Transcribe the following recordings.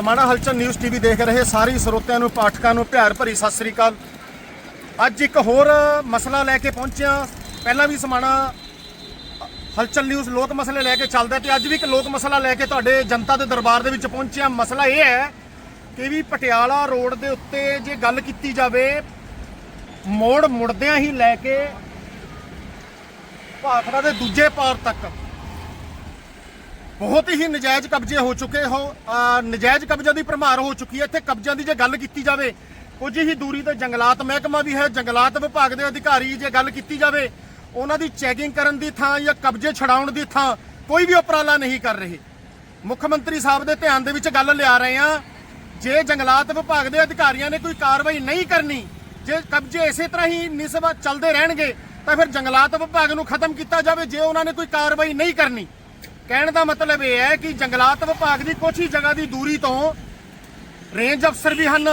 ਸਮਾਣਾ ਹਲਚਲ news TV ਦੇਖ ਰਹੇ ਸਾਰੇ ਸਰੋਤਿਆਂ ਨੂੰ, ਪਾਠਕਾਂ ਨੂੰ, ਪਿਆਰ ਭਰੀ ਸਤਿ ਸ੍ਰੀ ਅਕਾਲ। ਅੱਜ ਇੱਕ ਹੋਰ ਮਸਲਾ ਲੈ ਕੇ ਪਹੁੰਚਿਆ। ਪਹਿਲਾਂ ਵੀ ਸਮਾਣਾ ਹਲਚਲ ਨਿਊਜ਼ ਲੋਕ ਮਸਲੇ ਲੈ ਕੇ ਚੱਲਦਾ ਤੇ ਅੱਜ ਵੀ ਇੱਕ ਲੋਕ ਮਸਲਾ ਲੈ ਕੇ ਤੁਹਾਡੇ ਜਨਤਾ ਦੇ ਦਰਬਾਰ ਦੇ ਵਿੱਚ ਪਹੁੰਚਿਆ। ਮਸਲਾ ਇਹ ਹੈ ਕਿ ਵੀ ਪਟਿਆਲਾ ਰੋਡ ਦੇ ਉੱਤੇ ਜੇ ਗੱਲ ਕੀਤੀ ਜਾਵੇ, ਮੋੜ ਮੁੜਦਿਆਂ ਹੀ ਲੈ ਕੇ ਭਾਖੜਾ ਦੇ ਦੂਜੇ ਪਾਰ ਤੱਕ ਬਹੁਤ ਹੀ ਨਜਾਇਜ਼ ਕਬਜ਼ੇ ਹੋ ਚੁੱਕੇ ਹੋ ਨਜਾਇਜ਼ ਕਬਜ਼ਿਆਂ ਦੀ ਭਰਮਾਰ ਹੋ ਚੁੱਕੀ ਹੈ। ਇੱਥੇ ਕਬਜ਼ਿਆਂ ਦੀ ਜੇ ਗੱਲ ਕੀਤੀ ਜਾਵੇ, ਕੁਝ ਹੀ ਦੂਰੀ ਤੇ ਜੰਗਲਾਤ ਮਹਿਕਮਾ ਵੀ ਹੈ, ਜੰਗਲਾਤ ਵਿਭਾਗ ਦੇ ਅਧਿਕਾਰੀ ਜੇ ਗੱਲ ਕੀਤੀ ਜਾਵੇ, ਉਹਨਾਂ ਦੀ ਚੈਕਿੰਗ ਕਰਨ ਦੀ ਥਾਂ ਜਾਂ ਕਬਜ਼ੇ ਛਡਾਉਣ ਦੀ ਥਾਂ ਕੋਈ ਵੀ ਉਪਰਾਲਾ ਨਹੀਂ ਕਰ ਰਹੇ। ਮੁੱਖ ਮੰਤਰੀ ਸਾਹਿਬ ਦੇ ਧਿਆਨ ਦੇ ਵਿੱਚ ਗੱਲ ਲਿਆ ਰਹੇ ਆ ਜੇ ਜੰਗਲਾਤ ਵਿਭਾਗ ਦੇ ਅਧਿਕਾਰੀਆਂ ਨੇ ਕੋਈ ਕਾਰਵਾਈ ਨਹੀਂ ਕਰਨੀ, ਜੇ ਕਬਜ਼ੇ ਇਸੇ ਤਰ੍ਹਾਂ ਹੀ ਨਿਸਬਤ ਚੱਲਦੇ ਰਹਿਣਗੇ, ਤਾਂ ਫਿਰ ਜੰਗਲਾਤ ਵਿਭਾਗ ਨੂੰ ਖਤਮ ਕੀਤਾ ਜਾਵੇ, ਜੇ ਉਹਨਾਂ ਨੇ ਕੋਈ ਕਾਰਵਾਈ ਨਹੀਂ ਕਰਨੀ। ਕਹਿਣ ਦਾ ਮਤਲਬ ਇਹ ਹੈ ਕਿ ਜੰਗਲਾਤ ਵਿਭਾਗ ਦੀ ਕੁਛ ਹੀ ਜਗ੍ਹਾ ਦੀ ਦੂਰੀ ਤੋਂ ਰੇਂਜ ਅਫਸਰ ਵੀ ਹਨ।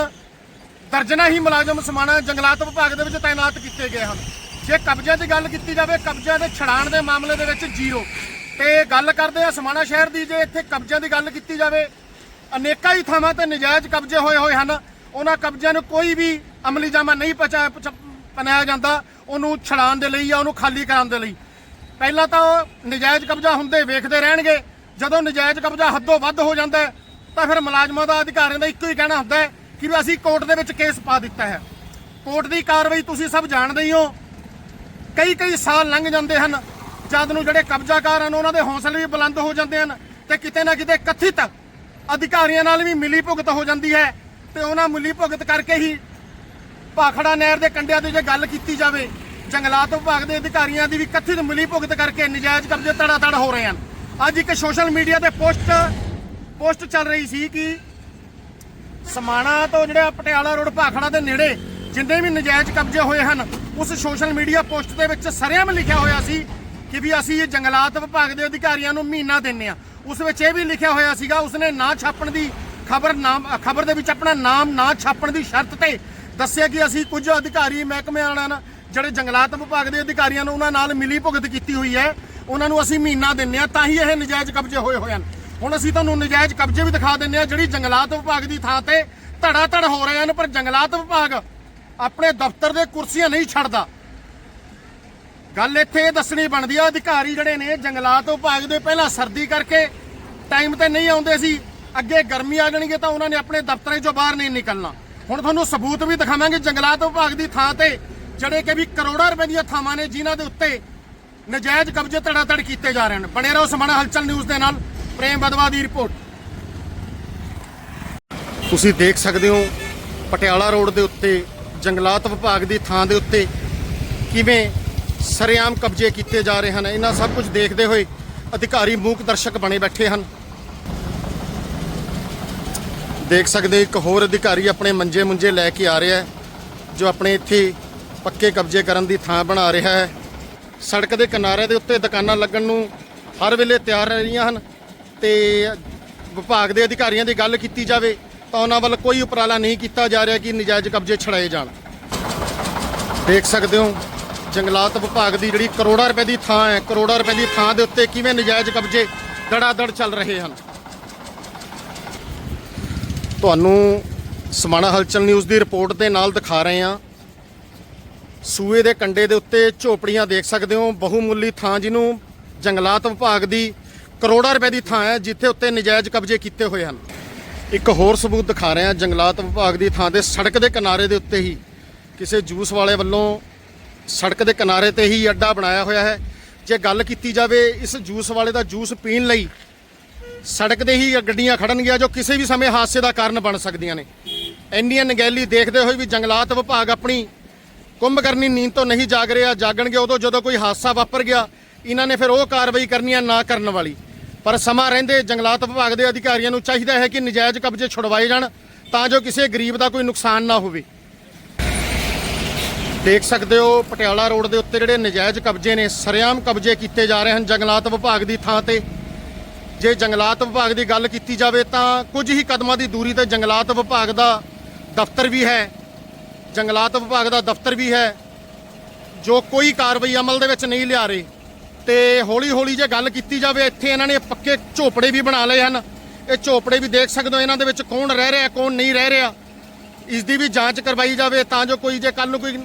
ਦਰਜਨਾ ਹੀ ਮੁਲਾਜ਼ਮ ਸਮਾਣਾ ਜੰਗਲਾਤ ਵਿਭਾਗ ਦੇ ਵਿੱਚ ਤਾਇਨਾਤ ਕੀਤੇ ਗਏ ਹਨ। ਜੇ ਕਬਜ਼ਿਆਂ ਦੀ ਗੱਲ ਕੀਤੀ ਜਾਵੇ, ਕਬਜ਼ਿਆਂ ਦੇ ਛੜਾਣ ਦੇ ਮਾਮਲੇ ਦੇ ਵਿੱਚ ਜ਼ੀਰੋ। ਤੇ ਗੱਲ ਕਰਦੇ ਆ ਸਮਾਣਾ ਸ਼ਹਿਰ ਦੀ, ਜੇ ਇੱਥੇ ਕਬਜ਼ਿਆਂ ਦੀ ਗੱਲ ਕੀਤੀ ਜਾਵੇ, ਅਨੇਕਾਂ ਹੀ ਥਾਵਾਂ ਤੇ ਨਜਾਇਜ਼ ਕਬਜ਼ੇ ਹੋਏ ਹੋਏ ਹਨ। ਉਹਨਾਂ ਕਬਜ਼ਿਆਂ ਨੂੰ ਕੋਈ ਵੀ ਅਮਲੀ ਜਾਮਾ ਨਹੀਂ ਪਹੁੰਚਾਇਆ ਪਹੁੰਚਾ- ਜਾਂਦਾ। ਉਹਨੂੰ ਛੜਾਣ ਦੇ ਲਈ ਜਾਂ ਉਹਨੂੰ ਖਾਲੀ ਕਰਾਉਣ ਦੇ ਲਈ। ਪਹਿਲਾਂ ਤਾਂ ਨਜਾਇਜ਼ ਕਬਜ਼ਾ ਹੁੰਦੇ ਵੇਖਦੇ ਰਹਿਣਗੇ। ਜਦੋਂ ਨਜਾਇਜ਼ ਕਬਜ਼ਾ ਹੱਦੋਂ ਵੱਧ ਹੋ ਜਾਂਦਾ ਤਾਂ ਫਿਰ ਮੁਲਾਜ਼ਮਾਂ ਦਾ ਅਧਿਕਾਰੀਆਂ ਦਾ ਇੱਕੋ ਹੀ ਕਹਿਣਾ ਹੁੰਦਾ ਹੈ ਕਿ ਵੀ ਅਸੀਂ ਕੋਰਟ ਦੇ ਵਿੱਚ ਕੇਸ ਪਾ ਦਿੱਤਾ ਹੈ। ਕੋਰਟ ਦੀ ਕਾਰਵਾਈ ਤੁਸੀਂ ਸਭ ਜਾਣਦੇ ਹੀ ਹੋ। ਕਈ ਕਈ ਸਾਲ ਲੰਘ ਜਾਂਦੇ ਹਨ, ਜਦ ਨੂੰ ਜਿਹੜੇ ਕਬਜ਼ਾਕਾਰ ਹਨ, ਉਹਨਾਂ ਦੇ ਹੌਸਲੇ ਵੀ ਬੁਲੰਦ ਹੋ ਜਾਂਦੇ ਹਨ ਤੇ ਕਿਤੇ ਨਾ ਕਿਤੇ ਕਥਿਤ ਅਧਿਕਾਰੀਆਂ ਨਾਲ ਵੀ ਮਿਲੀ ਭੁਗਤ ਹੋ ਜਾਂਦੀ ਹੈ ਤੇ ਉਹਨਾਂ ਮਿਲੀ ਭੁਗਤ ਕਰਕੇ ਹੀ ਭਾਖੜਾ ਨਹਿਰ ਦੇ ਕੰਢਿਆਂ ਤੇ ਜੇ ਗੱਲ ਕੀਤੀ ਜਾਵੇ ਜੰਗਲਾਤ ਵਿਭਾਗ ਦੇ ਅਧਿਕਾਰੀਆਂ ਦੀ ਵੀ ਕਥਿਤ ਮਿਲੀ ਭੁਗਤ ਕਰਕੇ ਨਜਾਇਜ਼ ਕਬਜ਼ੇ ਤੜਾ ਤੜ ਹੋ ਰਹੇ ਹਨ। ਅੱਜ ਇੱਕ ਸੋਸ਼ਲ ਮੀਡੀਆ ਤੇ ਪੋਸਟ ਪੋਸਟ ਚੱਲ ਰਹੀ ਸੀ ਕਿ ਸਮਾਣਾ ਤੋਂ ਜਿਹੜਾ ਪਟਿਆਲਾ ਰੋਡ ਭਾਖੜਾ ਦੇ ਨੇੜੇ ਜਿੰਨੇ ਵੀ ਨਜਾਇਜ਼ ਕਬਜ਼ੇ ਹੋਏ ਹਨ, ਉਸ ਸੋਸ਼ਲ ਮੀਡੀਆ ਪੋਸਟ ਦੇ ਵਿੱਚ ਸਰਿਆਮ ਲਿਖਿਆ ਹੋਇਆ ਸੀ ਕਿ ਵੀ ਅਸੀਂ ਇਹ ਜੰਗਲਾਤ ਵਿਭਾਗ ਦੇ ਅਧਿਕਾਰੀਆਂ ਨੂੰ ਮਹੀਨਾ ਦਿੰਨੇ ਆ। ਉਸ ਵਿੱਚ ਇਹ ਵੀ ਲਿਖਿਆ ਹੋਇਆ ਸੀਗਾ, ਉਸਨੇ ਨਾ ਛਾਪਣ ਦੀ ਖਬਰ ਨਾਮ ਖਬਰ ਦੇ ਵਿੱਚ ਆਪਣਾ ਨਾਮ ਨਾ ਛਾਪਣ ਦੀ ਸ਼ਰਤ ਤੇ ਦੱਸਿਆ ਕਿ ਅਸੀਂ ਕੁਝ ਅਧਿਕਾਰੀ ਮਹਿਕਮਿਆਂ ਨਾਲ ਜਿਹੜੇ ਜੰਗਲਾਤ ਵਿਭਾਗ ਦੇ ਅਧਿਕਾਰੀਆਂ ਨੂੰ ਉਹਨਾਂ ਨਾਲ ਮਿਲੀ ਭੁਗਤ ਕੀਤੀ ਹੋਈ ਹੈ, ਉਹਨਾਂ ਨੂੰ ਅਸੀਂ ਮਹੀਨਾ ਦਿੰਨੇ ਆ, ਤਾਂ ਹੀ ਇਹ ਨਜਾਇਜ਼ ਕਬਜ਼ੇ ਹੋਏ ਹੋਏ ਹਨ। ਹੁਣ ਅਸੀਂ ਤੁਹਾਨੂੰ ਨਜਾਇਜ਼ ਕਬਜ਼ੇ ਵੀ ਦਿਖਾ ਦਿੰਨੇ ਆ, ਜਿਹੜੀ ਜੰਗਲਾਤ ਵਿਭਾਗ ਦੀ ਥਾਂ ਤੇ ਧੜਾ ਧੜ ਹੋ ਰਹੇ ਹਨ, ਪਰ ਜੰਗਲਾਤ ਵਿਭਾਗ ਆਪਣੇ ਦਫ਼ਤਰ ਦੇ ਕੁਰਸੀਆਂ ਨਹੀਂ ਛੱਡਦਾ। ਗੱਲ ਇੱਥੇ ਇਹ ਦੱਸਣੀ ਬਣਦੀ ਆ, ਅਧਿਕਾਰੀ ਜਿਹੜੇ ਨੇ ਜੰਗਲਾਤ ਵਿਭਾਗ ਦੇ ਪਹਿਲਾਂ ਸਰਦੀ ਕਰਕੇ ਟਾਈਮ ਤੇ ਨਹੀਂ ਆਉਂਦੇ ਸੀ, ਅੱਗੇ ਗਰਮੀ ਆ ਜਾਣਗੇ ਤਾਂ ਉਹਨਾਂ ਨੇ ਆਪਣੇ ਦਫ਼ਤਰਾਂ 'ਚੋਂ ਬਾਹਰ ਨਹੀਂ ਨਿਕਲਣਾ। ਹੁਣ ਤੁਹਾਨੂੰ ਸਬੂਤ ਵੀ ਦਿਖਾਵਾਂਗੇ, ਜੰਗਲਾਤ ਵਿਭਾਗ ਦੀ ਥਾਂ ਤੇ ਜਿਹੜੇ ਕਿ ਵੀ ਕਰੋੜਾਂ ਰੁਪਏ ਦੀਆਂ ਥਾਵਾਂ ਨੇ ਜਿਨ੍ਹਾਂ ਦੇ ਉੱਤੇ ਨਜਾਇਜ਼ ਕਬਜ਼ੇ ਧੜਾਧੜ ਕੀਤੇ ਜਾ ਰਹੇ ਹਨ। ਬਣੇ ਰਹੋ ਸਮਾਣਾ ਹਲਚਲ ਨਿਊਜ਼ ਦੇ ਨਾਲ, ਪ੍ਰੇਮ ਬਦਵਾ ਦੀ ਰਿਪੋਰਟ। ਤੁਸੀਂ ਦੇਖ ਸਕਦੇ ਹੋ ਪਟਿਆਲਾ ਰੋਡ ਦੇ ਉੱਤੇ, ਜੰਗਲਾਤ ਵਿਭਾਗ ਦੀ ਥਾਂ ਦੇ ਉੱਤੇ ਕਿਵੇਂ ਸਰੇਆਮ ਕਬਜ਼ੇ ਕੀਤੇ ਜਾ ਰਹੇ ਹਨ। ਇਹਨਾਂ ਸਭ ਕੁਝ ਦੇਖਦੇ ਹੋਏ ਅਧਿਕਾਰੀ ਮੂਕ ਦਰਸ਼ਕ ਬਣੇ ਬੈਠੇ ਹਨ। ਦੇਖ ਸਕਦੇ ਹੋ ਇੱਕ ਹੋਰ ਅਧਿਕਾਰੀ ਆਪਣੇ ਮੰਜੇ ਮੁੰਜੇ ਲੈ ਕੇ ਆ ਰਿਹਾ ਜੋ ਆਪਣੇ ਇੱਥੇ ਪੱਕੇ ਕਬਜ਼ੇ ਕਰਨ ਦੀ ਥਾਂ ਬਣਾ ਰਿਹਾ ਹੈ। ਸੜਕ ਦੇ ਕਿਨਾਰੇ ਦੇ ਉੱਤੇ ਦੁਕਾਨਾਂ ਲੱਗਣ ਨੂੰ ਹਰ ਵੇਲੇ ਤਿਆਰ ਰਹਿ ਰਹੀਆਂ ਹਨ ਤੇ ਵਿਭਾਗ ਦੇ ਅਧਿਕਾਰੀਆਂ ਦੀ ਗੱਲ ਕੀਤੀ ਜਾਵੇ ਤਾਂ ਉਹਨਾਂ ਵੱਲ ਕੋਈ ਉਪਰਾਲਾ ਨਹੀਂ ਕੀਤਾ ਜਾ ਰਿਹਾ ਕਿ ਨਜਾਇਜ਼ ਕਬਜ਼ੇ ਛੜਾਏ ਜਾਣ। ਦੇਖ ਸਕਦੇ ਹੋ, ਜੰਗਲਾਤ ਵਿਭਾਗ ਦੀ ਜਿਹੜੀ ਕਰੋੜਾਂ ਰੁਪਏ ਦੀ ਥਾਂ ਹੈ, ਕਰੋੜਾਂ ਰੁਪਏ ਦੀ ਥਾਂ ਦੇ ਉੱਤੇ ਕਿਵੇਂ ਨਜਾਇਜ਼ ਕਬਜ਼ੇ ਦੜਾ-ਦੜ ਚੱਲ ਰਹੇ ਹਨ। ਤੁਹਾਨੂੰ ਸਮਾਣਾ ਹਲਚਲ ਨਿਊਜ਼ ਦੀ ਰਿਪੋਰਟ ਦੇ ਨਾਲ ਦਿਖਾ ਰਹੇ ਹਾਂ। ਸੂਏ ਦੇ ਕੰਡੇ ਦੇ ਉੱਤੇ ਝੋਪੜੀਆਂ ਦੇਖ ਸਕਦੇ ਹੋ। ਬਹੁਮੁੱਲੀ ਥਾਂ ਜਿਹਨੂੰ ਜੰਗਲਾਤ ਵਿਭਾਗ ਦੀ ਕਰੋੜਾਂ ਰੁਪਏ ਦੀ ਥਾਂ ਹੈ, ਜਿੱਥੇ ਉੱਤੇ ਨਜਾਇਜ਼ ਕਬਜ਼ੇ ਕੀਤੇ ਹੋਏ ਹਨ। ਇੱਕ ਹੋਰ ਸਬੂਤ ਦਿਖਾ ਰਹੇ ਹਾਂ। ਜੰਗਲਾਤ ਵਿਭਾਗ ਦੀ ਥਾਂ ਤੇ ਸੜਕ ਦੇ ਕਿਨਾਰੇ ਦੇ ਉੱਤੇ ਹੀ ਕਿਸੇ ਜੂਸ ਵਾਲੇ ਵੱਲੋਂ ਸੜਕ ਦੇ ਕਿਨਾਰੇ ਤੇ ਹੀ ਅੱਡਾ ਬਣਾਇਆ ਹੋਇਆ ਹੈ। ਜੇ ਗੱਲ ਕੀਤੀ ਜਾਵੇ, ਇਸ ਜੂਸ ਵਾਲੇ ਦਾ ਜੂਸ ਪੀਣ ਲਈ ਸੜਕ ਦੇ ਹੀ ਗੱਡੀਆਂ ਖੜਨਗੀਆਂ, ਜੋ ਕਿਸੇ ਵੀ ਸਮੇਂ ਹਾਦਸੇ ਦਾ ਕਾਰਨ ਬਣ ਸਕਦੀਆਂ ਨੇ। ਇੰਨੀਆਂ ਨਗੈਲੀ ਦੇਖਦੇ ਹੋਏ ਵੀ ਜੰਗਲਾਤ ਵਿਭਾਗ ਆਪਣੀ ਕੁੰਭ ਕਰਨੀ ਨੀਂਦ ਤੋਂ ਨਹੀਂ ਜਾਗ ਰਿਹਾ, ਜਾਗਣਗੇ ਉਦੋਂ ਜਦੋਂ ਕੋਈ ਹਾਦਸਾ ਵਾਪਰ ਗਿਆ। ਇਹਨਾਂ ਨੇ ਫਿਰ ਉਹ ਕਾਰਵਾਈ ਕਰਨੀ ਹੈ ਨਾ ਕਰਨ ਵਾਲੀ। ਪਰ ਸਮਾਂ ਰਹਿੰਦੇ ਜੰਗਲਾਤ ਵਿਭਾਗ ਦੇ ਅਧਿਕਾਰੀਆਂ ਨੂੰ ਚਾਹੀਦਾ ਹੈ ਕਿ ਨਜਾਇਜ਼ ਕਬਜ਼ੇ ਛੁਡਵਾਏ ਜਾਣ ਤਾਂ ਜੋ ਕਿਸੇ ਗਰੀਬ ਦਾ ਕੋਈ ਨੁਕਸਾਨ ਨਾ ਹੋਵੇ। ਦੇਖ ਸਕਦੇ ਹੋ, ਪਟਿਆਲਾ ਰੋਡ ਦੇ ਉੱਤੇ ਜਿਹੜੇ ਨਜਾਇਜ਼ ਕਬਜ਼ੇ ਨੇ, ਸਰਿਆਮ ਕਬਜ਼ੇ ਕੀਤੇ ਜਾ ਰਹੇ ਹਨ ਜੰਗਲਾਤ ਵਿਭਾਗ ਦੀ ਥਾਂ ਤੇ। ਜੇ ਜੰਗਲਾਤ ਵਿਭਾਗ ਦੀ ਗੱਲ ਕੀਤੀ ਜਾਵੇ ਤਾਂ ਕੁਝ ਹੀ ਕਦਮਾਂ ਦੀ ਦੂਰੀ ਤੇ ਜੰਗਲਾਤ ਵਿਭਾਗ ਦਾ ਦਫ਼ਤਰ ਵੀ ਹੈ। ਜੰਗਲਾਤ ਵਿਭਾਗ ਦਾ ਦਫ਼ਤਰ ਵੀ ਹੈ, ਜੋ ਕੋਈ ਕਾਰਵਾਈ ਅਮਲ ਦੇ ਵਿੱਚ ਨਹੀਂ ਲਿਆ ਰਹੇ। ਤੇ ਹੌਲੀ ਹੌਲੀ ਜੇ ਗੱਲ ਕੀਤੀ ਜਾਵੇ, ਇੱਥੇ ਇਹਨਾਂ ਨੇ ਪੱਕੇ ਝੋਪੜੇ ਵੀ ਬਣਾ ਲਏ ਹਨ। ਇਹ ਝੋਪੜੇ ਵੀ ਦੇਖ ਸਕਦੇ ਹੋ, ਇਹਨਾਂ ਦੇ ਵਿੱਚ ਕੌਣ ਰਹਿ ਰਿਹਾ, ਕੌਣ ਨਹੀਂ ਰਹਿ ਰਿਹਾ। ਇਸ ਦੀ ਵੀ ਜਾਂਚ ਕਰਵਾਈ ਜਾਵੇ, ਤਾਂ ਜੋ ਕੋਈ ਜੇ ਕੱਲ ਨੂੰ ਕੋਈ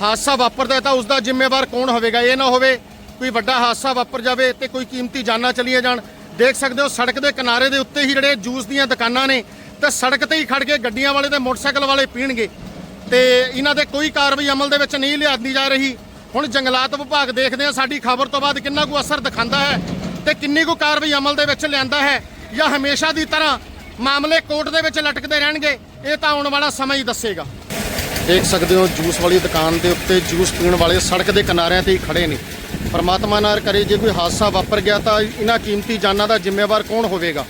ਹਾਦਸਾ ਵਾਪਰਦਾ ਤਾਂ ਉਸ ਦਾ ਜ਼ਿੰਮੇਵਾਰ ਕੌਣ ਹੋਵੇਗਾ? ਇਹ ਨਾ ਹੋਵੇ ਕੋਈ ਵੱਡਾ ਹਾਦਸਾ ਵਾਪਰ ਜਾਵੇ ਤੇ ਕੋਈ ਕੀਮਤੀ ਜਾਨਾਂ ਚਲੀਆਂ ਜਾਣ। ਦੇਖ ਸਕਦੇ ਹੋ, ਸੜਕ ਦੇ ਕਿਨਾਰੇ ਦੇ ਉੱਤੇ ਹੀ ਜਿਹੜੇ ਜੂਸ ਦੀਆਂ ਦੁਕਾਨਾਂ ਨੇ, ਤੇ ਸੜਕ ਤੇ ਹੀ ਖੜ ਕੇ ਗੱਡੀਆਂ ਵਾਲੇ ਤੇ ਮੋਟਰਸਾਈਕਲ ਵਾਲੇ ਪੀਣਗੇ। ਤੇ ਇਹਨਾਂ ਤੇ ਕੋਈ ਕਾਰਵਾਈ ਅਮਲ ਦੇ ਵਿੱਚ ਨਹੀਂ ਲਿਆਂਦੀ ਜਾ ਰਹੀ। ਹੁਣ ਜੰਗਲਾਤ ਵਿਭਾਗ ਦੇਖਦੇ ਆ ਸਾਡੀ ਖਬਰ ਤੋਂ ਬਾਅਦ ਕਿੰਨਾ ਕੁ ਅਸਰ ਦਿਖਾਉਂਦਾ ਹੈ ਤੇ ਕਿੰਨੀ ਕੁ ਕਾਰਵਾਈ ਅਮਲ ਦੇ ਵਿੱਚ ਲਿਆਂਦਾ ਹੈ ਜਾਂ ਹਮੇਸ਼ਾ ਦੀ ਤਰ੍ਹਾਂ ਮਾਮਲੇ ਕੋਰਟ ਦੇ ਵਿੱਚ ਲਟਕਦੇ ਰਹਿਣਗੇ, ਇਹ ਤਾਂ ਆਉਣ ਵਾਲਾ ਸਮਾਂ ਹੀ ਦੱਸੇਗਾ। ਦੇਖ ਸਕਦੇ ਹੋ, ਜੂਸ ਵਾਲੀ ਦੁਕਾਨ ਦੇ ਉੱਤੇ ਜੂਸ ਪੀਣ ਵਾਲੇ ਸੜਕ ਦੇ ਕਿਨਾਰਿਆਂ ਤੇ ਹੀ ਖੜੇ ਨੇ। ਪਰਮਾਤਮਾ ਨਾਲ ਕਰੇ ਜੇ ਕੋਈ ਹਾਦਸਾ ਵਾਪਰ ਗਿਆ ਤਾਂ ਇਹਨਾਂ ਕੀਮਤੀ ਜਾਨਾਂ ਦਾ ਜ਼ਿੰਮੇਵਾਰ ਕੌਣ ਹੋਵੇਗਾ?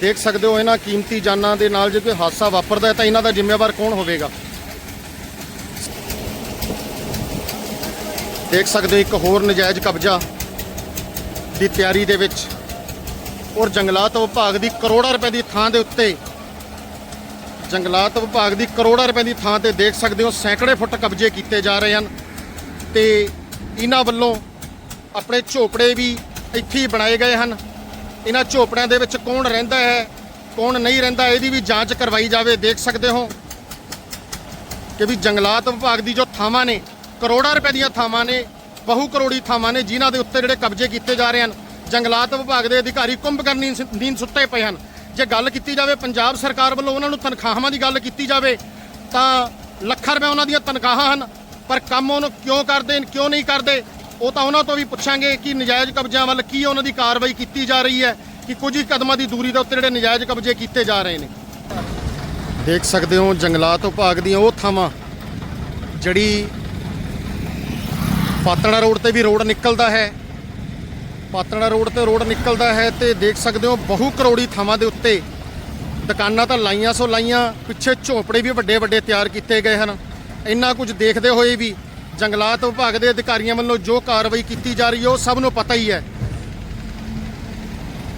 ਦੇਖ ਸਕਦੇ ਹੋ, ਇਹਨਾਂ ਕੀਮਤੀ ਜਾਨਾਂ ਦੇ ਨਾਲ ਜੇ ਕੋਈ ਹਾਦਸਾ ਵਾਪਰਦਾ ਹੈ ਤਾਂ ਇਹਨਾਂ ਦਾ ਜ਼ਿੰਮੇਵਾਰ ਕੌਣ ਹੋਵੇਗਾ? ਦੇਖ ਸਕਦੇ ਹੋ ਇੱਕ ਹੋਰ ਨਜਾਇਜ਼ ਕਬਜ਼ਾ ਦੀ ਤਿਆਰੀ ਦੇ ਵਿੱਚ। ਔਰ ਜੰਗਲਾਤ ਵਿਭਾਗ ਦੀ ਕਰੋੜਾਂ ਰੁਪਏ ਦੀ ਥਾਂ ਦੇ ਉੱਤੇ ਜੰਗਲਾਤ ਵਿਭਾਗ ਦੀ ਕਰੋੜਾਂ ਰੁਪਏ ਦੀ ਥਾਂ ਤੇ ਦੇਖ ਸਕਦੇ ਹੋ ਸੈਂਕੜੇ ਫੁੱਟ ਕਬਜ਼ੇ ਕੀਤੇ ਜਾ ਰਹੇ ਹਨ। ਤੇ ਇਹਨਾਂ ਵੱਲੋਂ ਆਪਣੇ ਝੋਪੜੇ ਵੀ ਇੱਥੇ ਹੀ ਬਣਾਏ ਗਏ ਹਨ। ਇਹਨਾਂ ਝੋਪੜਿਆਂ ਦੇ ਵਿੱਚ ਕੌਣ ਰਹਿੰਦਾ ਹੈ, ਕੌਣ ਨਹੀਂ ਰਹਿੰਦਾ, ਇਹਦੀ ਵੀ ਜਾਂਚ ਕਰਵਾਈ ਜਾਵੇ, ਦੇਖ ਸਕਦੇ ਹੋ। ਕਿ ਵੀ ਜੰਗਲਾਤ ਵਿਭਾਗ ਦੀ ਜੋ ਥਾਵਾਂ ਨੇ ਕਰੋੜਾਂ ਰੁਪਏ ਦੀਆਂ ਥਾਵਾਂ ਨੇ, ਬਹੁ ਕਰੋੜੀ ਥਾਵਾਂ ਨੇ ਜਿਨ੍ਹਾਂ ਦੇ ਉੱਤੇ ਜਿਹੜੇ ਕਬਜ਼ੇ ਕੀਤੇ ਜਾ ਰਹੇ ਹਨ। ਜੰਗਲਾਤ ਵਿਭਾਗ ਦੇ ਅਧਿਕਾਰੀ ਕੁੰਭਕਰਨੀ ਨੀਂਦ ਸੁੱਤੇ ਪਏ ਹਨ। ਜੇ ਗੱਲ ਕੀਤੀ ਜਾਵੇ ਪੰਜਾਬ ਸਰਕਾਰ ਵੱਲੋਂ ਉਹਨਾਂ ਨੂੰ ਤਨਖਾਹਾਂ ਦੀ ਗੱਲ ਕੀਤੀ ਜਾਵੇ, ਤਾਂ ਲੱਖਾਂ ਰੁਪਏ ਉਹਨਾਂ ਦੀਆਂ ਤਨਖਾਹਾਂ ਹਨ, ਪਰ ਕੰਮ ਉਹਨੂੰ ਕਿਉਂ ਕਰਦੇ ਨੇ ਕਿਉਂ ਨਹੀਂ ਕਰਦੇ? ਉਹ ਤਾਂ ਉਹਨਾਂ ਤੋਂ ਵੀ ਪੁੱਛਾਂਗੇ ਕਿ ਨਜਾਇਜ਼ ਕਬਜ਼ਿਆਂ ਵੱਲ ਕੀ ਉਹਨਾਂ ਦੀ ਕਾਰਵਾਈ ਕੀਤੀ ਜਾ ਰਹੀ ਹੈ, ਕਿ ਕੁਝ ਹੀ ਕਦਮਾਂ ਦੀ ਦੂਰੀ ਦੇ ਉੱਤੇ ਜਿਹੜੇ ਨਜਾਇਜ਼ ਕਬਜ਼ੇ ਕੀਤੇ ਜਾ ਰਹੇ ਨੇ। ਦੇਖ ਸਕਦੇ ਹੋ ਜੰਗਲਾਤ ਵਿਭਾਗ ਦੀਆਂ ਉਹ ਥਾਵਾਂ ਜਿਹੜੀ ਪਾਤੜਾ ਰੋਡ ਤੇ ਵੀ ਰੋਡ ਨਿਕਲਦਾ ਹੈ। ਪਾਤੜਾ ਰੋਡ ਤੇ ਰੋਡ ਨਿਕਲਦਾ ਹੈ ਤੇ ਦੇਖ ਸਕਦੇ ਹੋ ਬਹੁ ਕਰੋੜੀ ਥਾਵਾਂ ਦੇ ਉੱਤੇ ਦੁਕਾਨਾਂ ਤਾਂ ਲਾਈਆਂ ਸੋ ਲਾਈਆਂ, ਪਿੱਛੇ ਝੋਪੜੇ ਵੀ ਵੱਡੇ ਵੱਡੇ ਤਿਆਰ ਕੀਤੇ ਗਏ ਹਨ। ਇੰਨਾ ਕੁਝ ਦੇਖਦੇ ਹੋਏ ਵੀ ਜੰਗਲਾਤ ਵਿਭਾਗ ਦੇ ਅਧਿਕਾਰੀਆਂ ਵੱਲੋਂ ਜੋ ਕਾਰਵਾਈ ਕੀਤੀ ਜਾ ਰਹੀ ਹੈ, ਉਹ ਸਭ ਨੂੰ ਪਤਾ ਹੀ ਹੈ।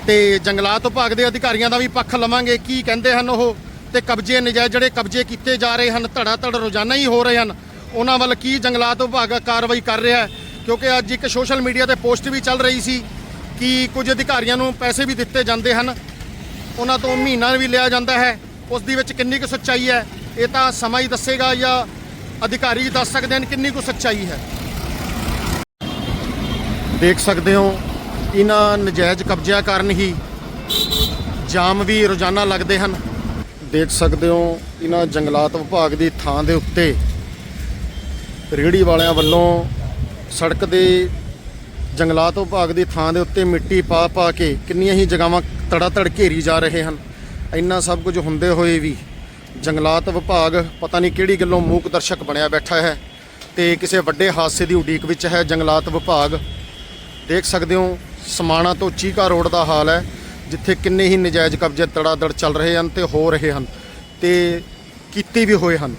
ਤੇ ਜੰਗਲਾਤ ਵਿਭਾਗ ਦੇ ਅਧਿਕਾਰੀਆਂ ਦਾ ਵੀ ਪੱਖ ਲਵਾਂਗੇ, ਕੀ ਕਹਿੰਦੇ ਹਨ ਉਹ। ਤੇ ਕਬਜ਼ੇ ਨਜਾਇਜ਼ ਜਿਹੜੇ ਕਬਜ਼ੇ ਕੀਤੇ ਜਾ ਰਹੇ ਹਨ ਧੜਾ ਧੜ ਰੋਜ਼ਾਨਾ ਹੀ ਹੋ ਰਹੇ ਹਨ। ਉਹਨਾਂ ਵੱਲ ਕੀ ਜੰਗਲਾਤ ਵਿਭਾਗ ਕਾਰਵਾਈ ਕਰ ਰਿਹਾ ਹੈ? ਕਿਉਂਕਿ ਅੱਜ ਇੱਕ ਸੋਸ਼ਲ ਮੀਡੀਆ ਤੇ ਪੋਸਟ ਵੀ ਚੱਲ ਰਹੀ ਸੀ ਕਿ ਕੁਝ ਅਧਿਕਾਰੀਆਂ ਨੂੰ ਪੈਸੇ ਵੀ ਦਿੱਤੇ ਜਾਂਦੇ ਹਨ। ਉਹਨਾਂ ਤੋਂ ਮਹੀਨਾ ਵੀ ਲਿਆ ਜਾਂਦਾ ਹੈ। ਉਸ ਦੇ ਵਿੱਚ ਕਿੰਨੀ ਕੁ ਸੱਚਾਈ ਹੈ, ਇਹ ਤਾਂ ਸਮਾਂ ਹੀ ਦੱਸੇਗਾ ਜਾਂ ਅਧਿਕਾਰੀ ਦੱਸ ਸਕਦੇ ਹਨ ਕਿੰਨੀ ਕੁ ਸੱਚਾਈ ਹੈ। ਦੇਖ ਸਕਦੇ ਹੋ, ਇਹਨਾਂ ਨਜਾਇਜ਼ ਕਬਜ਼ਿਆਂ ਕਾਰਨ ਹੀ ਜਾਮ ਵੀ ਰੋਜ਼ਾਨਾ ਲੱਗਦੇ ਹਨ। ਦੇਖ ਸਕਦੇ ਹੋ, ਇਹਨਾਂ ਜੰਗਲਾਤ ਵਿਭਾਗ ਦੀ ਥਾਂ ਦੇ ਉੱਤੇ ਰੇਹੜੀ ਵਾਲਿਆਂ ਵੱਲੋਂ ਸੜਕ ਦੇ ਜੰਗਲਾਤ ਵਿਭਾਗ ਦੀ ਥਾਂ ਦੇ ਉੱਤੇ ਮਿੱਟੀ ਪਾ ਪਾ ਕੇ ਕਿੰਨੀਆਂ ਹੀ ਜਗ੍ਹਾਵਾਂ ਤੜਾ ਤੜ ਘੇਰੀ ਜਾ ਰਹੇ ਹਨ। ਇੰਨਾ ਸਭ ਕੁਝ ਹੁੰਦੇ ਹੋਏ ਵੀ ਜੰਗਲਾਤ ਵਿਭਾਗ ਪਤਾ ਨਹੀਂ ਕਿਹੜੀ ਗੱਲੋਂ ਮੂਕ ਦਰਸ਼ਕ ਬਣਿਆ ਬੈਠਾ ਹੈ ਤੇ ਕਿਸੇ ਵੱਡੇ ਹਾਦਸੇ ਦੀ ਉਡੀਕ ਵਿੱਚ ਹੈ ਜੰਗਲਾਤ ਵਿਭਾਗ। ਦੇਖ ਸਕਦੇ ਹੋ, ਸਮਾਣਾ ਤੋਂ ਚੀਕਾ ਰੋਡ ਦਾ ਹਾਲ ਹੈ, ਜਿੱਥੇ ਕਿੰਨੇ ਹੀ ਨਜਾਇਜ਼ ਕਬਜ਼ੇ ਤੜਾਦੜ ਚੱਲ ਰਹੇ ਹਨ ਤੇ ਹੋ ਰਹੇ ਹਨ ਤੇ ਕੀਤੇ ਵੀ ਹੋਏ ਹਨ।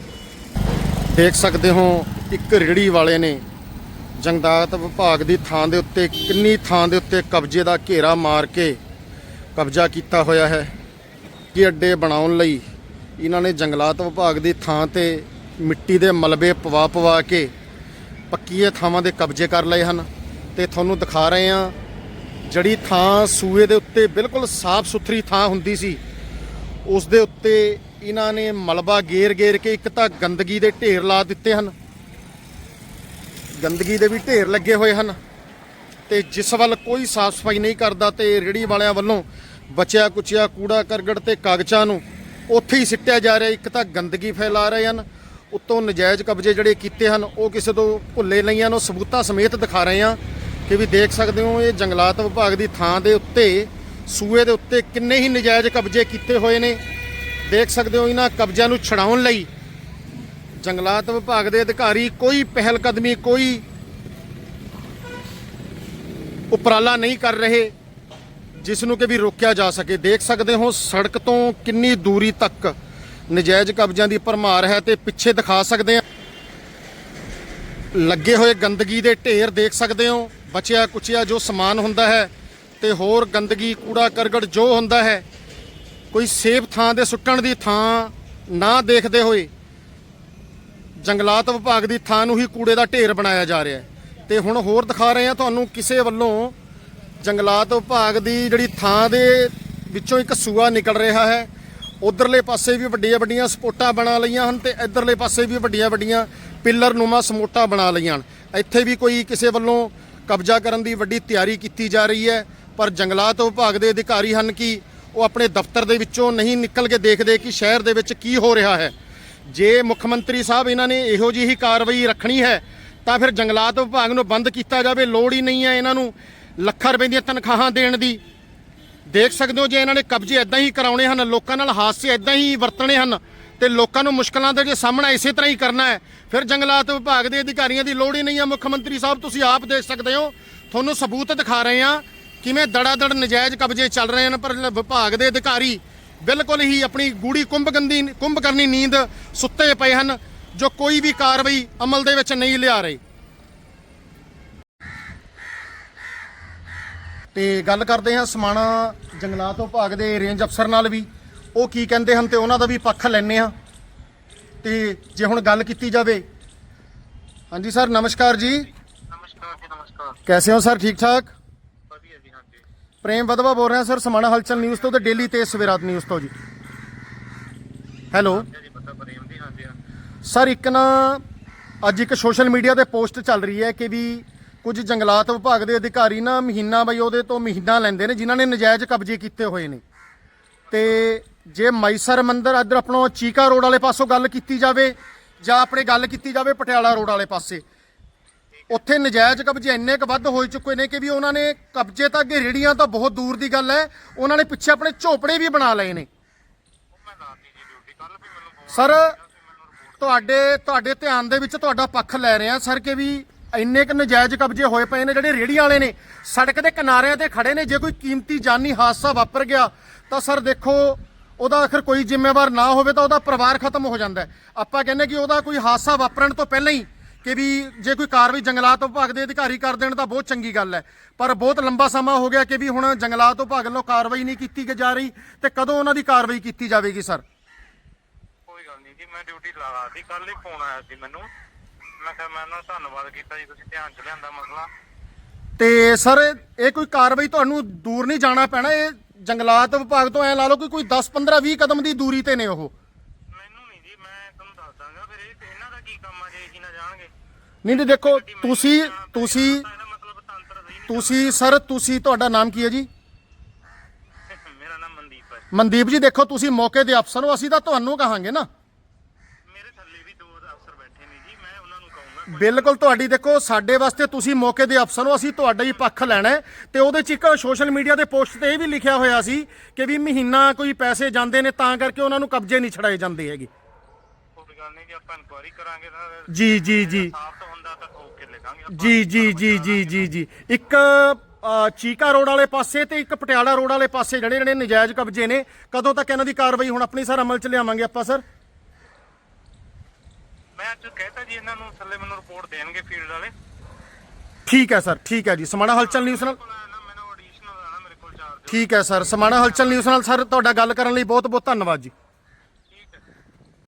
ਦੇਖ ਸਕਦੇ ਹੋ ਇੱਕ ਰੇੜੀ ਵਾਲੇ ਨੇ ਜੰਗਲਾਤ ਵਿਭਾਗ ਦੀ ਥਾਂ ਦੇ ਉੱਤੇ, ਕਿੰਨੀ ਥਾਂ ਦੇ ਉੱਤੇ ਕਬਜ਼ੇ ਦਾ ਘੇਰਾ ਮਾਰ ਕੇ ਕਬਜ਼ਾ ਕੀਤਾ ਹੋਇਆ ਹੈ, ਕਿ ਅੱਡੇ ਬਣਾਉਣ ਲਈ ਇਹਨਾਂ ਨੇ ਜੰਗਲਾਤ ਵਿਭਾਗ ਦੀ ਥਾਂ ਤੇ ਮਿੱਟੀ ਦੇ ਮਲਬੇ ਪਵਾ ਪਵਾ ਕੇ ਪੱਕੀਏ ਥਾਵਾਂ ਦੇ ਕਬਜ਼ੇ ਕਰ ਲਏ ਹਨ। ਤੇ ਤੁਹਾਨੂੰ ਦਿਖਾ ਰਹੇ ਹਾਂ, ਜਿਹੜੀ ਥਾਂ ਸੂਏ ਦੇ ਉੱਤੇ ਬਿਲਕੁਲ ਸਾਫ਼ ਸੁਥਰੀ ਥਾਂ ਹੁੰਦੀ ਸੀ, ਉਸ ਦੇ ਉੱਤੇ ਇਹਨਾਂ ਨੇ ਮਲਬਾ ਗੇਰ-ਗੇਰ ਕੇ ਇੱਕ ਤਾਂ ਗੰਦਗੀ ਦੇ ਢੇਰ ਲਾ ਦਿੱਤੇ ਹਨ। ਗੰਦਗੀ ਦੇ ਵੀ ਢੇਰ ਲੱਗੇ ਹੋਏ ਹਨ ਤੇ ਜਿਸ ਵੱਲ ਕੋਈ ਸਾਫ਼ ਸਫ਼ਾਈ ਨਹੀਂ ਕਰਦਾ ਤੇ ਰੇੜੀ ਵਾਲਿਆਂ ਵੱਲੋਂ ਬਚਿਆ ਕੁਚਿਆ, ਕੂੜਾ ਕਰਗੜ ਤੇ ਕਾਗਜ਼ਾਂ ਨੂੰ ਉੱਥੇ ਹੀ ਸਿੱਟਿਆ ਜਾ ਰਿਹਾ, ਇੱਕ ਤਾਂ ਗੰਦਗੀ ਫੈਲਾ ਰਹੇ ਹਨ, ਉੱਤੋਂ ਨਜਾਇਜ਼ ਕਬਜ਼ੇ ਜਿਹੜੇ ਕੀਤੇ ਹਨ, ਉਹ ਕਿਸੇ ਤੋਂ ਭੁੱਲੇ ਨਹੀਂ ਹਨ, ਉਹ ਸਬੂਤਾਂ ਸਮੇਤ ਦਿਖਾ ਰਹੇ ਹਾਂ ਕਿ ਵੀ ਦੇਖ ਸਕਦੇ ਹੋ, ਇਹ ਜੰਗਲਾਤ ਵਿਭਾਗ ਦੀ ਥਾਂ ਦੇ ਉੱਤੇ, ਸੂਏ ਦੇ ਉੱਤੇ ਕਿੰਨੇ ਹੀ ਨਜਾਇਜ਼ ਕਬਜ਼ੇ ਕੀਤੇ ਹੋਏ ਨੇ। ਦੇਖ ਸਕਦੇ ਹੋ, ਇਹਨਾਂ ਕਬਜ਼ਿਆਂ ਨੂੰ ਛਡਾਉਣ ਲਈ ਜੰਗਲਾਤ ਵਿਭਾਗ ਦੇ ਅਧਿਕਾਰੀ, ਕੋਈ ਪਹਿਲ ਕਦਮੀ ਕੋਈ ਉਪਰਾਲਾ ਨਹੀਂ ਕਰ ਰਹੇ ਜਿਸ ਨੂੰ ਕਿ ਵੀ ਰੋਕਿਆ ਜਾ ਸਕੇ। ਦੇਖ ਸਕਦੇ ਹੋ, ਸੜਕ ਤੋਂ ਕਿੰਨੀ ਦੂਰੀ ਤੱਕ ਨਜਾਇਜ਼ ਕਬਜ਼ਿਆਂ ਦੀ ਭਰਮਾਰ ਹੈ ਤੇ ਪਿੱਛੇ ਦਿਖਾ ਸਕਦੇ ਆ ਲੱਗੇ ਹੋਏ ਗੰਦਗੀ ਦੇ ਢੇਰ ਦੇਖ ਸਕਦੇ ਹੋ, ਬਚਿਆ ਕੁਚਿਆ ਜੋ ਸਮਾਨ ਹੁੰਦਾ ਹੈ ਤੇ ਹੋਰ ਗੰਦਗੀ, ਕੂੜਾ ਕਰਗੜ ਜੋ ਹੁੰਦਾ ਹੈ, ਕੋਈ ਸੇਫ ਥਾਂ ਦੇ ਸੁੱਟਣ ਦੀ ਥਾਂ ਨਾ ਦੇਖਦੇ ਹੋਏ ਜੰਗਲਾਤ ਵਿਭਾਗ ਦੀ ਥਾਂ ਨੂੰ ਹੀ ਕੂੜੇ ਦਾ ਢੇਰ ਬਣਾਇਆ ਜਾ ਰਿਹਾ ਹੈ। ਤੇ ਹੁਣ ਹੋਰ ਦਿਖਾ ਰਹੇ ਹਾਂ ਤੁਹਾਨੂੰ ਕਿਸੇ ਵੱਲੋਂ ਜੰਗਲਾਤ ਵਿਭਾਗ ਦੀ ਜਿਹੜੀ ਥਾਂ ਦੇ ਵਿੱਚੋਂ ਇੱਕ ਸੂਆ ਨਿਕਲ ਰਿਹਾ ਹੈ। ਉਧਰਲੇ ਪਾਸੇ ਵੀ ਵੱਡੀਆਂ ਵੱਡੀਆਂ ਸਪੋਟਾਂ ਬਣਾ ਲਈਆਂ ਹਨ ਤੇ ਇਧਰਲੇ ਪਾਸੇ ਵੀ ਵੱਡੀਆਂ ਵੱਡੀਆਂ ਪਿੱਲਰ ਨੂਮਾ ਸਮੋਟਾਂ ਬਣਾ ਲਈਆਂ ਹਨ। ਇੱਥੇ ਵੀ ਕੋਈ ਕਿਸੇ ਵੱਲੋਂ ਕਬਜ਼ਾ ਕਰਨ ਦੀ ਵੱਡੀ ਤਿਆਰੀ ਕੀਤੀ ਜਾ ਰਹੀ ਹੈ, ਪਰ ਜੰਗਲਾਤ ਵਿਭਾਗ ਦੇ ਅਧਿਕਾਰੀ ਹਨ ਕਿ ਉਹ ਆਪਣੇ ਦਫ਼ਤਰ ਦੇ ਵਿੱਚੋਂ ਨਹੀਂ ਨਿਕਲ ਕੇ ਦੇਖਦੇ ਕਿ ਸ਼ਹਿਰ ਦੇ ਵਿੱਚ ਕੀ ਹੋ ਰਿਹਾ ਹੈ। ਜੇ ਮੁੱਖ ਮੰਤਰੀ ਸਾਹਿਬ ਇਹਨਾਂ ਨੇ ਇਹੋ ਜਿਹੀ ਹੀ ਕਾਰਵਾਈ ਰੱਖਣੀ ਹੈ, ਤਾਂ ਫਿਰ ਜੰਗਲਾਤ ਵਿਭਾਗ ਨੂੰ ਬੰਦ ਕੀਤਾ ਜਾਵੇ। ਲੋੜ ਹੀ ਨਹੀਂ ਹੈ ਇਹਨਾਂ ਨੂੰ ਲੱਖਾਂ ਰੁਪਏ ਦੀਆਂ ਤਨਖਾਹਾਂ ਦੇਣ ਦੀ। ਦੇਖ ਸਕਦੇ ਹੋ ਜੇ ਇਹਨਾਂ ਨੇ ਕਬਜ਼ੇ ਇਦਾਂ ਹੀ ਕਰਾਉਣੇ ਹਨ, ਲੋਕਾਂ ਨਾਲ ਹਾਦਸੇ ਇਦਾਂ ਹੀ ਵਰਤਣੇ ਹਨ, ਤੇ ਲੋਕਾਂ ਨੂੰ ਮੁਸ਼ਕਲਾਂ ਦਾ ਜੇ ਸਾਹਮਣਾ ਇਸੇ ਤਰ੍ਹਾਂ ਹੀ ਕਰਨਾ ਹੈ, ਫਿਰ ਜੰਗਲਾਤ ਵਿਭਾਗ ਦੇ ਅਧਿਕਾਰੀਆਂ ਦੀ ਲੋੜ ਹੀ ਨਹੀਂ ਹੈ। ਮੁੱਖ ਮੰਤਰੀ ਸਾਹਿਬ, ਤੁਸੀਂ ਆਪ ਦੇਖ ਸਕਦੇ ਹੋ, ਤੁਹਾਨੂੰ ਸਬੂਤ ਦਿਖਾ ਰਹੇ ਹਾਂ ਕਿਵੇਂ ਦੜਾ-ਦੜ ਨਜਾਇਜ਼ ਕਬਜ਼ੇ ਚੱਲ ਰਹੇ ਹਨ, ਪਰ ਵਿਭਾਗ ਦੇ ਅਧਿਕਾਰੀ ਬਿਲਕੁਲ ਹੀ ਆਪਣੀ ਗੂੜੀ ਕੁੰਭਕੰਦੀ ਕੁੰਭਕਰਨੀ ਨੀਂਦ ਸੁੱਤੇ ਪਏ ਹਨ ਜੋ ਕੋਈ ਵੀ ਕਾਰਵਾਈ ਅਮਲ ਦੇ ਵਿੱਚ ਨਹੀਂ ਲਿਆ ਰਹੇ। ਤੇ ਗੱਲ ਕਰਦੇ ਹਾਂ ਸਮਾਣਾ ਜੰਗਲਾਤ ਵਿਭਾਗ ਦੇ ਰੇਂਜ ਅਫਸਰ ਨਾਲ ਵੀ। ਉਹ ਕੀ ਕਹਿੰਦੇ ਹਨ ਤੇ ਉਹਨਾਂ ਦਾ ਵੀ ਪੱਖ ਲੈਣੇ ਆ ਤੇ ਜੇ ਹੁਣ ਗੱਲ ਕੀਤੀ ਜਾਵੇ ਹਾਂਜੀ ਸਰ ਨਮਸਕਾਰ ਜੀ। ਨਮਸਕਾਰ ਜੀ ਨਮਸਕਾਰ। ਕੈਸੇ ਹੋ ਸਰ ਠੀਕ ਠਾਕ? ਪ੍ਰੇਮ ਵਧਵਾ ਬੋਲ ਰਿਹਾ, ਸਰ, ਸਮਾਣਾ ਹਲਚਲ ਨਿਊਜ਼ ਤੋਂ ਤੇ ਡੇਲੀ ਤੇ ਸਵੇਰਾਤ ਨਿਊਜ਼ ਤੋਂ ਜੀ। ਹੈਲੋ ਸਰ ਇੱਕ ਨਾ, ਅੱਜ ਇੱਕ ਸੋਸ਼ਲ ਮੀਡੀਆ ਤੇ ਪੋਸਟ ਚੱਲ ਰਹੀ ਹੈ ਕਿ ਵੀ ਕੁਝ ਜੰਗਲਾਤ ਵਿਭਾਗ ਦੇ ਅਧਿਕਾਰੀ ਨਾ ਮਹੀਨਾ ਬਈ ਉਹਦੇ ਤੋਂ ਮਹੀਨਾ ਲੈਂਦੇ ਨੇ, ਜਿਨ੍ਹਾਂ ਨੇ ਨਜਾਇਜ਼ ਕਬਜ਼ੇ ਕੀਤੇ ਹੋਏ ਨੇ। ਤੇ ਜੇ ਮਾਈਸਰ ਮੰਦਰ ਇੱਧਰ ਆਪਣਾ ਚੀਕਾ ਰੋਡ ਵਾਲੇ ਪਾਸੋਂ ਗੱਲ ਕੀਤੀ ਜਾਵੇ ਜਾਂ ਆਪਣੇ ਗੱਲ ਕੀਤੀ ਜਾਵੇ ਪਟਿਆਲਾ ਰੋਡ ਵਾਲੇ ਪਾਸੇ ਉੱਥੇ ਨਜਾਇਜ਼ ਕਬਜ਼ੇ ਇੰਨੇ ਕੁ ਵੱਧ ਹੋ ਚੁੱਕੇ ਨੇ ਕਿ ਵੀ ਉਹਨਾਂ ਨੇ ਕਬਜ਼ੇ ਤਾਂ ਅੱਗੇ ਰੇੜੀਆਂ ਤਾਂ ਬਹੁਤ ਦੂਰ ਦੀ ਗੱਲ ਹੈ, ਉਹਨਾਂ ਨੇ ਪਿੱਛੇ ਆਪਣੇ ਝੋਪੜੇ ਵੀ ਬਣਾ ਲਏ ਨੇ। ਸਰ, ਤੁਹਾਡੇ ਤੁਹਾਡੇ ਧਿਆਨ ਦੇ ਵਿੱਚ ਤੁਹਾਡਾ ਪੱਖ ਲੈ ਰਹੇ ਆ ਸਰ ਕਿ ਵੀ ਇੰਨੇ ਕੁ ਨਜਾਇਜ਼ ਕਬਜ਼ੇ ਹੋਏ ਪਏ ਨੇ ਜਿਹੜੇ ਰੇੜੀਆਂ ਵਾਲੇ ਨੇ। ਸੜਕ ਦੇ ਕਿਨਾਰਿਆਂ ਤੇ ਖੜੇ ਨੇ, ਜੇ ਕੋਈ ਕੀਮਤੀ ਜਾਨੀ ਹਾਦਸਾ ਵਾਪਰ ਗਿਆ ਤਾਂ ਸਰ ਦੇਖੋ, ਉਹਦਾ ਆਖਰ ਕੋਈ ਜ਼ਿੰਮੇਵਾਰ ਨਾ ਹੋਵੇ ਤਾਂ ਉਹਦਾ ਪਰਿਵਾਰ ਖਤਮ ਹੋ ਜਾਂਦਾ ਆਪਾਂ ਕਹਿੰਦੇ ਕਿ ਉਹਦਾ ਕੋਈ ਹਾਦਸਾ ਵਾਪਰਨ ਤੋਂ ਪਹਿਲਾਂ ਹੀ ਕਿ ਵੀ ਜੇ ਕੋਈ ਕਾਰਵਾਈ ਜੰਗਲਾਤ ਵਿਭਾਗ ਦੇ ਅਧਿਕਾਰੀ ਕਰ ਦੇਣ ਤਾਂ ਬਹੁਤ ਚੰਗੀ ਗੱਲ ਹੈ। ਪਰ ਬਹੁਤ ਲੰਬਾ ਸਮਾਂ ਹੋ ਗਿਆ ਕਿ ਵੀ ਹੁਣ ਜੰਗਲਾਤ ਵਿਭਾਗ ਵੱਲੋਂ ਕਾਰਵਾਈ ਨਹੀਂ ਕੀਤੀ ਜਾ ਰਹੀ ਤੇ ਕਦੋਂ ਉਹਨਾਂ ਦੀ ਕਾਰਵਾਈ ਕੀਤੀ ਜਾਵੇਗੀ ਸਰ? ਕੋਈ ਗੱਲ ਨਹੀਂ ਜੀ ਮੈਂ ਡਿਊਟੀ ਲਾਤੀ ਕੱਲ ਹੀ ਫੋਨ ਆਇਆ ਸੀ ਮੈਨੂੰ। ਮੈਂ ਕਿਹਾ ਮੈਂ ਉਹਨਾਂ ਦਾ ਧੰਨਵਾਦ ਕੀਤਾ ਜੀ ਤੁਸੀਂ ਧਿਆਨ ਚ ਲਿਆਂਦਾ ਮਸਲਾ। ਤੇ ਸਰ ਇਹ ਕੋਈ ਕਾਰਵਾਈ ਤੁਹਾਨੂੰ ਦੂਰ ਨਹੀਂ ਜਾਣਾ ਪੈਣਾ ਇਹ ਜੰਗਲਾਤ ਵਿਭਾਗ ਤੋਂ ਐ ਲਾ ਲਓ ਕਿ ਕੋਈ 10 15 20 ਕਦਮ ਦੀ ਦੂਰੀ ਤੇ ਨੇ ਉਹ ਮੈਨੂੰ ਨਹੀਂ ਜੀ ਮੈਂ ਤੁਹਾਨੂੰ ਦੱਸ ਦਾਂਗਾ ਫਿਰ ਇਹ ਇਹਨਾਂ ਦਾ ਕੀ ਕੰਮ ਆ ਜੇ ਇਹੀ ਨਾ ਜਾਣਗੇ ਨਹੀਂ ਨਹੀਂ ਦੇਖੋ ਤੁਸੀਂ ਤੁਸੀਂ ਮਤਲਬ ਤੰਤਰ ਸਹੀ ਤੁਸੀਂ ਸਰ ਤੁਸੀਂ ਤੁਹਾਡਾ ਨਾਮ ਕੀ ਹੈ ਜੀ? ਮੇਰਾ ਨਾਮ ਮਨਦੀਪ ਹੈ। ਮਨਦੀਪ ਜੀ ਦੇਖੋ ਤੁਸੀਂ ਮੌਕੇ ਦੇ ਅਫਸਰ ਹੋ ਅਸੀਂ ਤਾਂ ਤੁਹਾਨੂੰ ਕਹਾਂਗੇ ਨਾ। ਮੇਰੇ ਥੱਲੇ ਵੀ ਦੋ ਅਫਸਰ ਬੈਠੇ ਨੇ ਜੀ ਮੈਂ ਉਹਨਾਂ ਨੂੰ ਕਹੂੰਗਾ ਬਿਲਕੁਲ ਤੁਹਾਡੀ ਦੇਖੋ ਸਾਡੇ ਵਾਸਤੇ ਤੁਸੀਂ ਮੌਕੇ ਦੇ ਅਫਸਰ ਹੋ ਅਸੀਂ ਤੁਹਾਡਾ ਹੀ ਪੱਖ ਲੈਣਾ ਹੈ। ਤੇ ਉਹਦੇ ਚ ਇੱਕ ਸੋਸ਼ਲ ਮੀਡੀਆ ਦੇ ਪੋਸਟ ਤੇ ਇਹ ਵੀ ਲਿਖਿਆ ਹੋਇਆ ਸੀ ਕਿ ਵੀ ਮਹੀਨਾ ਕੋਈ ਪੈਸੇ ਜਾਂਦੇ ਨੇ ਤਾਂ ਕਰਕੇ ਉਹਨਾਂ ਨੂੰ ਕਬਜ਼ੇ ਨਹੀਂ ਛੜਾਏ ਜਾਂਦੇ ਹੈਗੇ। ਗੱਲ ਨਹੀਂ ਜੀ ਆਪਾਂ ਇਨਕੁਆਰੀ ਕਰਾਂਗੇ ਤਾਂ ਜੀ ਜੀ ਜੀ ਸਾਫ਼ ਤਾਂ ਹੁੰਦਾ ਤਾਂ ਠੋਕ ਕੇ ਲਿਖਾਂਗੇ ਆਪਾਂ ਜੀ ਜੀ ਜੀ ਜੀ ਜੀ ਜੀ। ਇੱਕ ਅ, ਚੀਕਾ ਰੋਡ ਵਾਲੇ ਪਾਸੇ ਤੇ ਇੱਕ ਪਟਿਆਲਾ ਰੋਡ ਵਾਲੇ ਪਾਸੇ ਜਿਹੜੇ ਜਿਹੜੇ ਨਜਾਇਜ਼ ਕਬਜ਼ੇ ਨੇ ਕਦੋਂ ਤੱਕ ਇਹਨਾਂ ਦੀ ਕਾਰਵਾਈ ਹੁਣ ਆਪਣੀ ਸਰ ਅਮਲ ਚ ਲਿਆਵਾਂਗੇ ਆਪਾਂ ਸਰ? ਮੈਂ ਅੱਜ ਕਹਿਤਾ ਜੀ ਇਹਨਾਂ ਨੂੰ ਥੱਲੇ ਮੈਨੂੰ ਰਿਪੋਰਟ ਦੇਣਗੇ ਫੀਲਡ ਵਾਲੇ। ਠੀਕ ਹੈ ਸਰ ਠੀਕ ਹੈ ਜੀ। ਸਮਾਣਾ ਹਲਚਲ ਨਿਊਜ਼ ਨਾਲ ਕੋਲ ਆਇਆ ਨਾ ਮੈਨੂੰ ਐਡੀਸ਼ਨਲ ਆਣਾ ਮੇਰੇ ਕੋਲ ਚਾਰਜ ਠੀਕ ਹੈ ਸਰ। ਸਮਾਣਾ ਹਲਚਲ ਨਿਊਜ਼ ਨਾਲ ਸਰ ਤੁਹਾਡਾ ਗੱਲ ਕਰਨ ਲਈ ਬਹੁਤ ਬਹੁਤ ਧੰਨਵਾਦ ਜੀ।